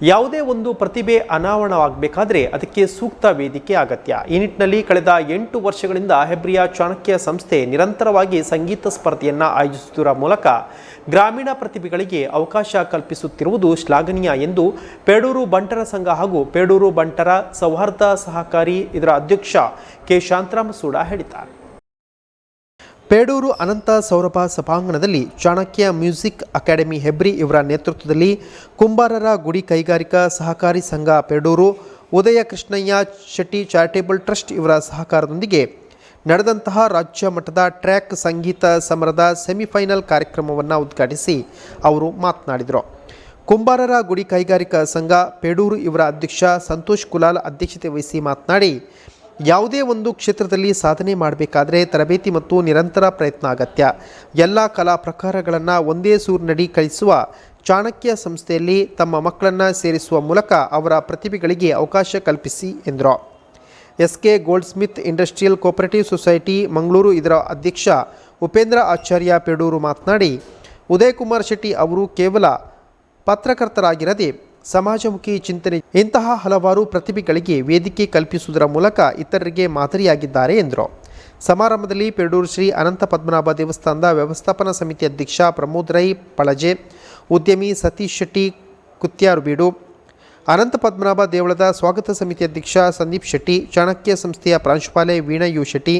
ಯಾವುದೇ ಒಂದು ಪ್ರತಿಭೆ ಅನಾವರಣವಾಗಬೇಕಾದ್ರೆ ಅದಕ್ಕೆ ಸೂಕ್ತ ವೇದಿಕೆ ಅಗತ್ಯ. ಈ ನಿಟ್ಟಿನಲ್ಲಿ ಕಳೆದ ಎಂಟು ವರ್ಷಗಳಿಂದ ಹೆಬ್ರಿಯಾ ಚಾಣಕ್ಯ ಸಂಸ್ಥೆ ನಿರಂತರವಾಗಿ ಸಂಗೀತ ಸ್ಪರ್ಧೆಯನ್ನು ಆಯೋಜಿಸುವುದರ ಮೂಲಕ ಗ್ರಾಮೀಣ ಪ್ರತಿಭೆಗಳಿಗೆ ಅವಕಾಶ ಕಲ್ಪಿಸುತ್ತಿರುವುದು ಶ್ಲಾಘನೀಯ ಎಂದು ಪೇಡೂರು ಬಂಟರ ಸಂಘ ಹಾಗೂ ಪೇಡೂರು ಬಂಟರ ಸೌಹಾರ್ದ ಸಹಕಾರಿ ಇದರ ಅಧ್ಯಕ್ಷ ಕೆ ಶಾಂತರಾಮ ಸೂಡ ಹೇಳಿದ್ದಾರೆ. ಪೇಡೂರು ಅನಂತ ಸೌರಭ ಸಭಾಂಗಣದಲ್ಲಿ ಚಾಣಕ್ಯ ಮ್ಯೂಸಿಕ್ ಅಕಾಡೆಮಿ ಹೆಬ್ರಿ ಇವರ ನೇತೃತ್ವದಲ್ಲಿ ಕುಂಬಾರರ ಗುಡಿ ಕೈಗಾರಿಕಾ ಸಹಕಾರಿ ಸಂಘ ಪೇಡೂರು ಉದಯ ಕೃಷ್ಣಯ್ಯ ಶೆಟ್ಟಿ ಚಾರಿಟೇಬಲ್ ಟ್ರಸ್ಟ್ ಇವರ ಸಹಕಾರದೊಂದಿಗೆ ನಡೆದಂತಹ ರಾಜ್ಯ ಮಟ್ಟದ ಟ್ರ್ಯಾಕ್ ಸಂಗೀತ ಸಮರದ ಸೆಮಿಫೈನಲ್ ಕಾರ್ಯಕ್ರಮವನ್ನು ಉದ್ಘಾಟಿಸಿ ಅವರು ಮಾತನಾಡಿದರು. ಕುಂಬಾರರ ಗುಡಿ ಕೈಗಾರಿಕಾ ಸಂಘ ಪೇಡೂರು ಇವರ ಅಧ್ಯಕ್ಷ ಸಂತೋಷ್ ಕುಲಾಲ್ ಅಧ್ಯಕ್ಷತೆ ವಹಿಸಿ ಮಾತನಾಡಿ ಯಾವುದೇ ಒಂದು ಕ್ಷೇತ್ರದಲ್ಲಿ ಸಾಧನೆ ಮಾಡಬೇಕಾದ್ರೆ ತರಬೇತಿ ಮತ್ತು ನಿರಂತರ ಪ್ರಯತ್ನ ಅಗತ್ಯ. ಎಲ್ಲ ಕಲಾ ಪ್ರಕಾರಗಳನ್ನು ಒಂದೇ ಸೂರಿನಡಿ ಕಳಿಸುವ ಚಾಣಕ್ಯ ಸಂಸ್ಥೆಯಲ್ಲಿ ತಮ್ಮ ಮಕ್ಕಳನ್ನು ಸೇರಿಸುವ ಮೂಲಕ ಅವರ ಪ್ರತಿಭೆಗಳಿಗೆ ಅವಕಾಶ ಕಲ್ಪಿಸಿ, ಎಂದರು. S K goldsmith industrial cooperative society Mangaluru ಇದರ ಅಧ್ಯಕ್ಷ ಉಪೇಂದ್ರ ಆಚಾರ್ಯ ಪೆಡೂರು ಮಾತನಾಡಿ ಉದಯ್ ಕುಮಾರ್ ಶೆಟ್ಟಿ ಅವರು ಕೇವಲ ಪತ್ರಕರ್ತರಾಗಿರದೆ ಸಮಾಜಮುಖಿ ಚಿಂತನೆ. ಇಂತಹ ಹಲವಾರು ಪ್ರತಿಭೆಗಳಿಗೆ ವೇದಿಕೆ ಕಲ್ಪಿಸುವುದರ ಮೂಲಕ ಇತರರಿಗೆ ಮಾದರಿಯಾಗಿದ್ದಾರೆ ಎಂದರು. ಸಮಾರಂಭದಲ್ಲಿ ಪೆರಡೂರು ಶ್ರೀ ಅನಂತ ಪದ್ಮನಾಭ ದೇವಸ್ಥಾನದ ವ್ಯವಸ್ಥಾಪನಾ ಸಮಿತಿ ಅಧ್ಯಕ್ಷ ಪ್ರಮೋದ್ ರೈ ಪಳಜೆ, ಉದ್ಯಮಿ ಸತೀಶ್ ಶೆಟ್ಟಿ ಕುತ್ಯಾರುಬೀಡು ಅನಂತ ಪದ್ಮನಾಭ ದೇವಳದ ಸ್ವಾಗತ ಸಮಿತಿ ಅಧ್ಯಕ್ಷ ಸಂದೀಪ್ ಶೆಟ್ಟಿ, ಚಾಣಕ್ಯ ಸಂಸ್ಥೆಯ ಪ್ರಾಂಶುಪಾಲೆ ವೀಣಾ ಯು ಶೆಟ್ಟಿ,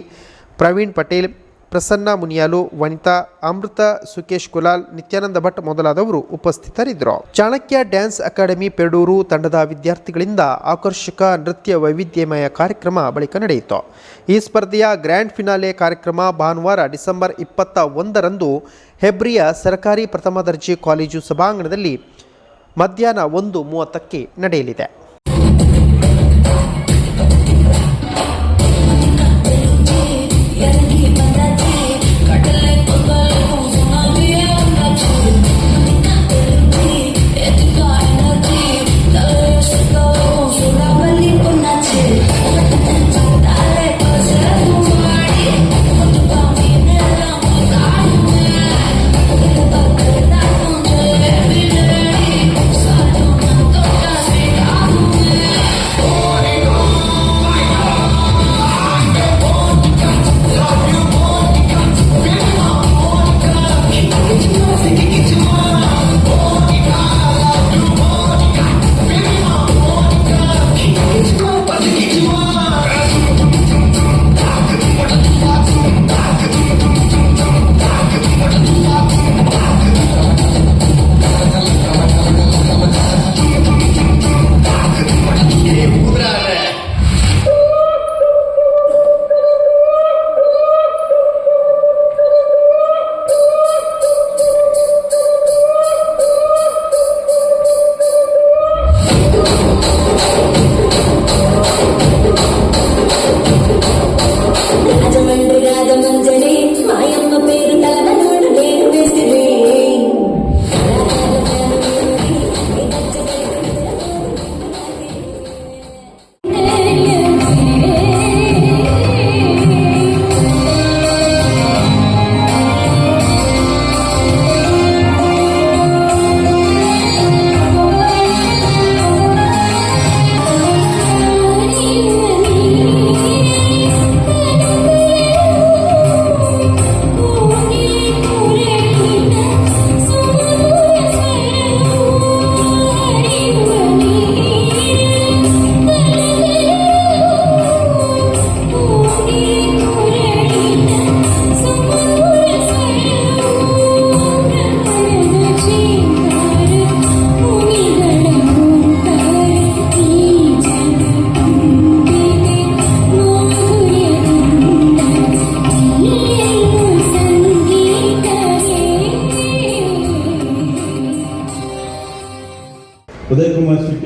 ಪ್ರವೀಣ್ ಪಟೇಲ್ ಪ್ರಸನ್ನ ಮುನಿಯಾಲು, ವನಿತಾ, ಅಮೃತ, ಸುಕೇಶ್ ಕುಲಾಲ್, ನಿತ್ಯಾನಂದ ಭಟ್ ಮೊದಲಾದವರು ಉಪಸ್ಥಿತರಿದ್ದರು. ಚಾಣಕ್ಯ ಡ್ಯಾನ್ಸ್ ಅಕಾಡೆಮಿ ಪೆರಡೂರು ತಂಡದ ವಿದ್ಯಾರ್ಥಿಗಳಿಂದ ಆಕರ್ಷಕ ನೃತ್ಯ ವೈವಿಧ್ಯಮಯ ಕಾರ್ಯಕ್ರಮ ಬಳಿಕ ನಡೆಯಿತು. ಈ ಸ್ಪರ್ಧೆಯ ಗ್ರ್ಯಾಂಡ್ ಫಿನಾಲೆ ಕಾರ್ಯಕ್ರಮ ಭಾನುವಾರ ಡಿಸೆಂಬರ್ ಇಪ್ಪತ್ತ ಒಂದರಂದು ಹೆಬ್ರಿಯ ಸರ್ಕಾರಿ ಪ್ರಥಮ ದರ್ಜೆ ಕಾಲೇಜು ಸಭಾಂಗಣದಲ್ಲಿ ಮಧ್ಯಾಹ್ನ ಒಂದು ಮೂವತ್ತಕ್ಕೆ ನಡೆಯಲಿದೆ.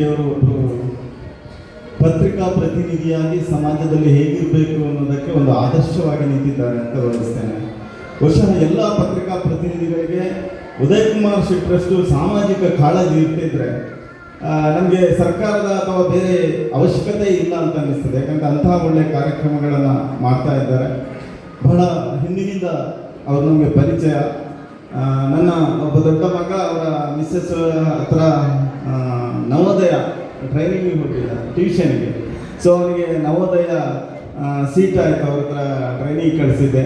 ಅವರು ಒಬ್ಬರು ಪತ್ರಿಕಾ ಪ್ರತಿನಿಧಿಯಾಗಿ ಸಮಾಜದಲ್ಲಿ ಹೇಗಿರಬೇಕು ಅನ್ನೋದಕ್ಕೆ ಒಂದು ಆದರ್ಶವಾಗಿ ನಿಂತಿದ್ದಾರೆ ಅಂತ ಭಾವಿಸ್ತೇನೆ. ಬಹುಶಃ ಎಲ್ಲ ಪತ್ರಿಕಾ ಪ್ರತಿನಿಧಿಗಳಿಗೆ ಉದಯ್ ಕುಮಾರ್ ಶೆಟ್ಟರಷ್ಟು ಸಾಮಾಜಿಕ ಕಾಳಜಿ ಇರ್ತಿದ್ರೆ ನಮಗೆ ಸರ್ಕಾರದ ಅಥವಾ ಬೇರೆ ಅವಶ್ಯಕತೆ ಇಲ್ಲ ಅಂತ ಅನ್ನಿಸ್ತದೆ. ಯಾಕಂದರೆ ಅಂತಹ ಒಳ್ಳೆಯ ಕಾರ್ಯಕ್ರಮಗಳನ್ನು ಮಾಡ್ತಾ ಇದ್ದಾರೆ. ಬಹಳ ಹಿಂದಿನಿಂದ ಅವರು ನಮಗೆ ಪರಿಚಯ. ನನ್ನ ಒಬ್ಬ ದೊಡ್ಡ ಮಗ ಅವರ ಮಿಸ್ಸಸ್ ಹತ್ರ ನವೋದಯ ಟ್ರೈನಿಂಗಿಗೆ ಹೋಗಿದ್ದ ಟ್ಯೂಷನ್ಗೆ ಸೊ ಅವನಿಗೆ ನವೋದಯ ಸೀಟ್ ಆಯಿತು, ಅವ್ರ ಹತ್ರ ಟ್ರೈನಿಂಗ್ ಕಳಿಸಿದ್ದೆ.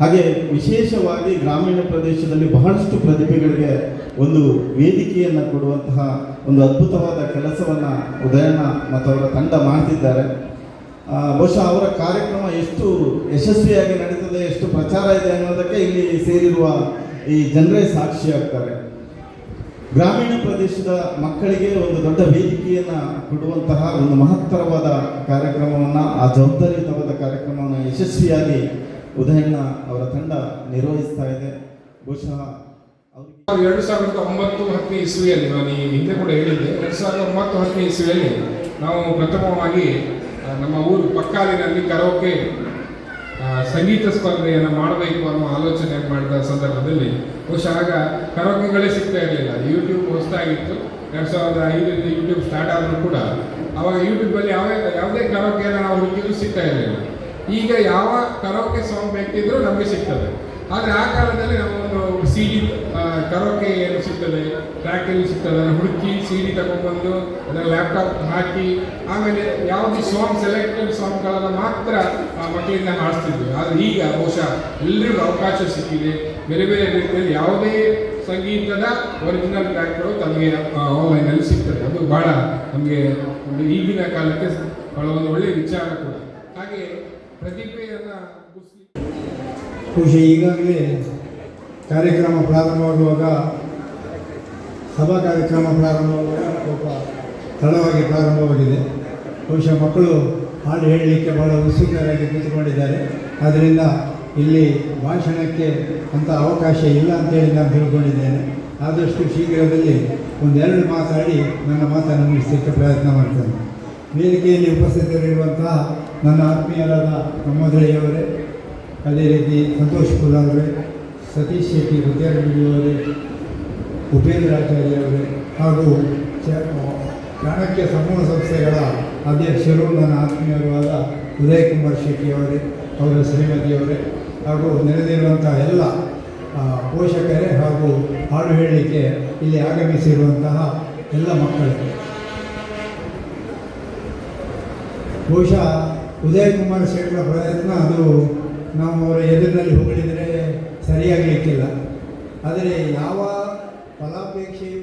ಹಾಗೆ ವಿಶೇಷವಾಗಿ ಗ್ರಾಮೀಣ ಪ್ರದೇಶದಲ್ಲಿ ಬಹಳಷ್ಟು ಪ್ರತಿಭೆಗಳಿಗೆ ಒಂದು ವೇದಿಕೆಯನ್ನು ಕೊಡುವಂತಹ ಒಂದು ಅದ್ಭುತವಾದ ಕೆಲಸವನ್ನು ಉದಯನ ಮತ್ತು ಅವರ ತಂಡ ಮಾಡ್ತಿದ್ದಾರೆ. ಬಹುಶಃ ಅವರ ಕಾರ್ಯಕ್ರಮ ಎಷ್ಟು ಯಶಸ್ವಿಯಾಗಿ ನಡೀತದೆ, ಎಷ್ಟು ಪ್ರಚಾರ ಇದೆ ಅನ್ನೋದಕ್ಕೆ ಇಲ್ಲಿ ಸೇರಿರುವ ಈ ಜನರೇ ಸಾಕ್ಷಿಯಾಗ್ತಾರೆ ಗ್ರಾಮೀಣ ಪ್ರದೇಶದ ಮಕ್ಕಳಿಗೆ ಒಂದು ದೊಡ್ಡ ವೇದಿಕೆಯನ್ನು ಕೊಡುವಂತಹ ಒಂದು ಮಹತ್ತರವಾದ ಕಾರ್ಯಕ್ರಮವನ್ನು, ಆ ಜವಾಬ್ದಾರಿಯುತವಾದ ಕಾರ್ಯಕ್ರಮವನ್ನು ಯಶಸ್ವಿಯಾಗಿ ಉದಯಣ್ಣ ಅವರ ತಂಡ ನಿರ್ವಹಿಸ್ತಾ ಇದೆ. ಬಹುಶಃ ಎರಡು ಸಾವಿರದ ಒಂಬತ್ತು ಹತ್ತನೇ ಇಸ್ವಿಯಲ್ಲಿ, ನಾನು ಈ ಹಿಂದೆ ಕೂಡ ಹೇಳಿದ್ದೆ, ಎರಡು ಸಾವಿರದ ಒಂಬತ್ತು ಹತ್ತನೇ ಇಸ್ವಿಯಲ್ಲಿ ನಾವು ಪ್ರಥಮವಾಗಿ ನಮ್ಮ ಊರು ಪಕ್ಕಾಲಿನಲ್ಲಿ ಕರೋಕೆ ಸಂಗೀತ ಸ್ಪರ್ಧೆಯನ್ನು ಮಾಡಬೇಕು ಅನ್ನೋ ಆಲೋಚನೆ ಮಾಡಿದ ಸಂದರ್ಭದಲ್ಲಿ ಬಹುಶಃ ಆಗ ಕರೋಕೆಗಳೇ ಸಿಗ್ತಾ ಇರಲಿಲ್ಲ. ಯೂಟ್ಯೂಬ್ ಹೊಸದಾಗಿತ್ತು ಎರಡು ಸಾವಿರದ ಐದರಿಂದ ಯೂಟ್ಯೂಬ್ ಸ್ಟಾರ್ಟ್ ಆದರೂ ಕೂಡ ಅವಾಗ ಯೂಟ್ಯೂಬಲ್ಲಿ ಯಾವ ಯಾವುದೇ ಕರೋಕೆಯನ್ನು ನಾವು ಹುಡುಕಿದ್ರು ಸಿಗ್ತಾ ಇರಲಿಲ್ಲ. ಈಗ ಯಾವ ಕರೋಕೆ ಸಾಂಗ್ ಬೇಕಿದ್ರೂ ನಮಗೆ ಸಿಗ್ತದೆ. ಆದರೆ ಆ ಕಾಲದಲ್ಲಿ ಸಿ ಡಿ ಕರೋಕೆ ಏನು ಸಿಗ್ತದೆ ಟ್ರ್ಯಾಕ್ ಏನು ಸಿಗ್ತದೆ ಹುಡುಕಿ ಸಿ ಡಿ ತಗೊಂಡ್ಬಂದು ಅದನ್ನು ಲ್ಯಾಪ್ಟಾಪ್ ಹಾಕಿ, ಆಮೇಲೆ ಯಾವುದೇ ಸಾಂಗ್ ಸೆಲೆಕ್ಟೆಡ್ ಸಾಂಗ್ಗಳನ್ನು ಮಾತ್ರ ಆ ಮಕ್ಕಳಿಂದ ಹಾಡಿಸ್ತಿದ್ವಿ ಆದರೆ ಈಗ ಬಹುಶಃ ಎಲ್ಲರಿಗೂ ಅವಕಾಶ ಸಿಕ್ಕಿದೆ. ಬೇರೆ ಬೇರೆ ರೀತಿಯಲ್ಲಿ ಯಾವುದೇ ಸಂಗೀತದ ಒರಿಜಿನಲ್ ಟ್ರ್ಯಾಕ್ಗಳು ತಮಗೆ ಆನ್ಲೈನಲ್ಲಿ ಸಿಗ್ತದೆ. ಅದು ಬಹಳ ನಮಗೆ ಒಂದು ಈಗಿನ ಕಾಲಕ್ಕೆ ಬಹಳ ಒಂದು ಒಳ್ಳೆಯ ವಿಚಾರ ಕೂಡ. ಹಾಗೆ ಬಹುಶಃ ಈಗಾಗಲೇ ಕಾರ್ಯಕ್ರಮ ಪ್ರಾರಂಭವಾಗುವಾಗ ಸಭಾ ಕಾರ್ಯಕ್ರಮ ಪ್ರಾರಂಭವಾಗುವಾಗ ಸ್ವಲ್ಪ ತಡವಾಗಿ ಪ್ರಾರಂಭವಾಗಿದೆ ಬಹುಶಃ ಮಕ್ಕಳು ಹಾಡು ಹೇಳಲಿಕ್ಕೆ ಬಹಳ ಉತ್ಸುಕರಾಗಿ ಕೂತ್ಕೊಂಡಿದ್ದಾರೆ. ಆದ್ದರಿಂದ ಇಲ್ಲಿ ಭಾಷಣಕ್ಕೆ ಅಂಥ ಅವಕಾಶ ಇಲ್ಲ ಅಂತೇಳಿ ನಾನು ತಿಳ್ಕೊಂಡಿದ್ದೇನೆ. ಆದಷ್ಟು ಶೀಘ್ರದಲ್ಲಿ ಒಂದೆರಡು ಮಾತಾಡಿ ನನ್ನ ಮಾತನ್ನು ಮುಗಿಸಲಿಕ್ಕೆ ಪ್ರಯತ್ನ ಮಾಡ್ತೇನೆ. ವೇದಿಕೆಯಲ್ಲಿ ಉಪಸ್ಥಿತರಿರುವಂತಹ ನನ್ನ ಆತ್ಮೀಯರಾದ ನಮ್ಮೋದರಿಯವರೇ ಅದೇ ರೀತಿ ಸಂತೋಷ್ ಅವರೇ ಸತೀಶ್ ಶೆಟ್ಟಿ ಅವರೇ, ಉಪೇಂದ್ರ ಆಚಾರ್ಯ ಅವರೇ, ಹಾಗೂ ಚಾಣಕ್ಯ ಸಮೂಹ ಸಂಸ್ಥೆಗಳ ಅಧ್ಯಕ್ಷರು ನನ್ನ ಆತ್ಮೀಯರು ಆದ ಉದಯ್ ಕುಮಾರ್ ಶೆಟ್ಟಿ ಅವರೇ ಶ್ರೀಮತಿಯವರೇ ಹಾಗೂ ನೆರೆದಿರುವಂಥ ಎಲ್ಲ ಪೋಷಕರೇ ಹಾಗೂ ಹಾಡು ಹೇಳಲಿಕ್ಕೆ ಇಲ್ಲಿ ಆಗಮಿಸಿರುವಂತಹ ಎಲ್ಲ ಮಕ್ಕಳು. ಬಹುಶಃ ಉದಯ ಕುಮಾರ್ ಶೆಟ್ಟರ ಪ್ರಯತ್ನ ಅದು ನಾವು ಅವರ ಎದುರಿನಲ್ಲಿ ಹೊಗಳಿದರೆ ಸರಿಯಾಗಲಿಕ್ಕಿಲ್ಲ. ಆದರೆ ಯಾವ ಫಲಾಪೇಕ್ಷೆಯೂ